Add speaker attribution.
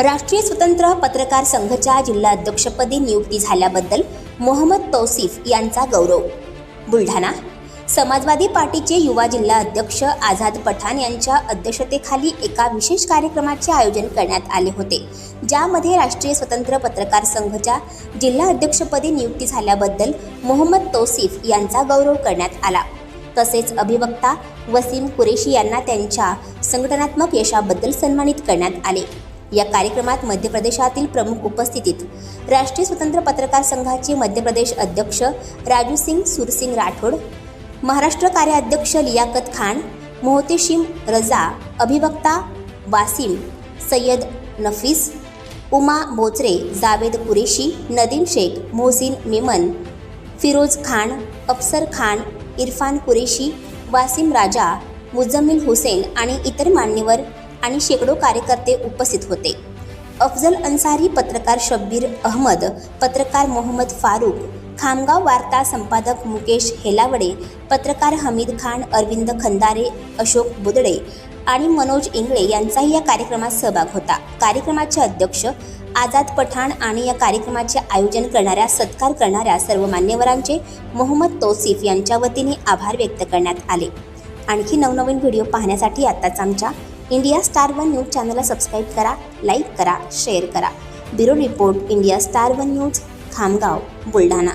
Speaker 1: राष्ट्रीय स्वतंत्र पत्रकार संघच्या जिल्हा अध्यक्षपदी नियुक्ती झाल्याबद्दल मोहम्मद तौसिफ यांचा गौरव. बुलढाणा समाजवादी पार्टीचे युवा जिल्हा अध्यक्ष आझाद पठाण यांच्या अध्यक्षतेखाली एका विशेष कार्यक्रमाचे आयोजन करण्यात आले होते ज्यामध्ये राष्ट्रीय स्वतंत्र पत्रकार संघच्या जिल्हा अध्यक्षपदी नियुक्ती झाल्याबद्दल मोहम्मद तौसिफ यांचा गौरव करण्यात आला. तसेच अभिवक्ता वसीम कुरेशी यांना त्यांच्या संघटनात्मक यशाबद्दल सन्मानित करण्यात आले. या कार्यक्रमात मध्य प्रदेशातील प्रमुख उपस्थितीत राष्ट्रीय स्वतंत्र पत्रकार संघाचे मध्य प्रदेश अध्यक्ष राजू सिंग सुरसिंग राठोड महाराष्ट्र कार्याध्यक्ष लियाकत खान मोहतेशिम रजा अभिवक्ता वासिम सय्यद नफीस उमा बोचरे जावेद कुरेशी नदीम शेख मोहसिन मेमन फिरोज खान अफसर खान इरफान कुरेशी वासिम राजा मुजम्मिल हुसेन आणि इतर मान्यवर आणि शेकडो कार्यकर्ते उपस्थित होते. अफजल अन्सारी पत्रकार शब्बीर अहमद पत्रकार मोहम्मद फारूक खामगाव वार्ता संपादक मुकेश हेलावडे पत्रकार हमीद खान अरविंद खंदारे अशोक बुदडे आणि मनोज इंगळे यांचाही या कार्यक्रमात सहभाग होता. कार्यक्रमाचे अध्यक्ष आझाद पठाण आणि या कार्यक्रमाचे आयोजन करणाऱ्या सत्कार करणाऱ्या सर्व मान्यवरांचे मोहम्मद तौसिफ यांच्या वतीने आभार व्यक्त करण्यात आले. आणखी नवनवीन व्हिडिओ पाहण्यासाठी आत्ताच आमच्या इंडिया स्टार वन न्यूज चॅनलला सबस्क्राईब करा लाईक करा शेअर करा. Bureau report India Star One News Khamgaon Buldhana.